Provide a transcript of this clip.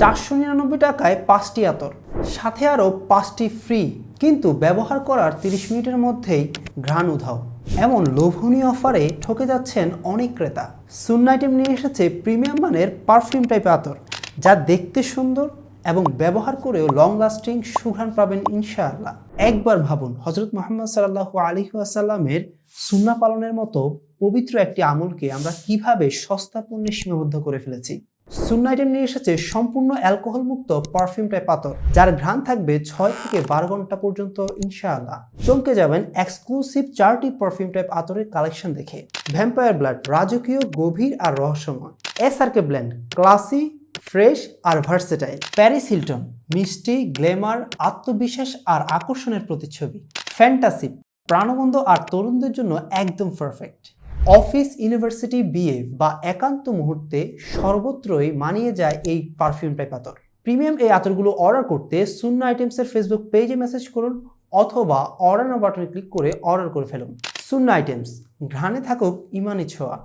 চারশো নিরানব্বই টাকায় পাঁচটি আতর, সাথে আরও পাঁচটি ফ্রি, কিন্তু ব্যবহার করার তিরিশ মিনিটের মধ্যেই ঘ্রাণ উধাও। এমন লোভনীয় অফারে ঠকে যাচ্ছেন অনেক ক্রেতা। সুন আইটেম নিয়ে এসেছে প্রিমিয়াম মানের পারফিউম টাইপের আতর, যা দেখতে সুন্দর এবং ব্যবহার করেও লং লাস্টিং সুঘ্রাণ পাবেন ইনশাআল্লাহ। একবার ভাবুন হজরত মোহাম্মদ সাল্লাহ আলী আসাল্লামের সুন্না পালনের মতো পবিত্র একটি আমলকে আমরা কীভাবে সস্তা পণ্যে সীমাবদ্ধ করে ফেলেছি। সুন্না আইটেম নিয়ে এসেছে সম্পূর্ণ অ্যালকোহল মুক্ত পারফিউম টাইপ পাথর, যার ঘ্রাণ থাকবে ছয় থেকে বারো ঘণ্টা পর্যন্ত, ইনশাআল্লাহ। চমকে যাবেন এক্সক্লুসিভ চারটি পারফিউম টাইপ কালেকশন দেখে। ভ্যাম্পায়ার ব্লাড রাজকীয়, গভীর আর রহস্যময়। S R K bland classy fresh আর ভার্সেটাইল প্যারিস হিলটন মিষ্টি গ্ল্যামার আত্মবিশ্বাস আর আকর্ষণের প্রতিচ্ছবি। ফ্যান্টাসি প্রাণবন্ধ আর তরুণদের জন্য একদম পারফেক্ট অফিস, ইউনিভার্সিটি, বিয়ে বা একান্ত মুহূর্তে সর্বত্রই মানিয়ে যায় এই পারফিউম টাইপ আতর প্রিমিয়াম এই আতরগুলো অর্ডার করতে শূন্য আইটেমসের ফেসবুক পেজে মেসেজ করুন অথবা অর্ডার বাটনে ক্লিক করে অর্ডার করে ফেলুন। শূন্য আইটেমস, ঘ্রাণে থাকুক ইমানি ছোঁয়া।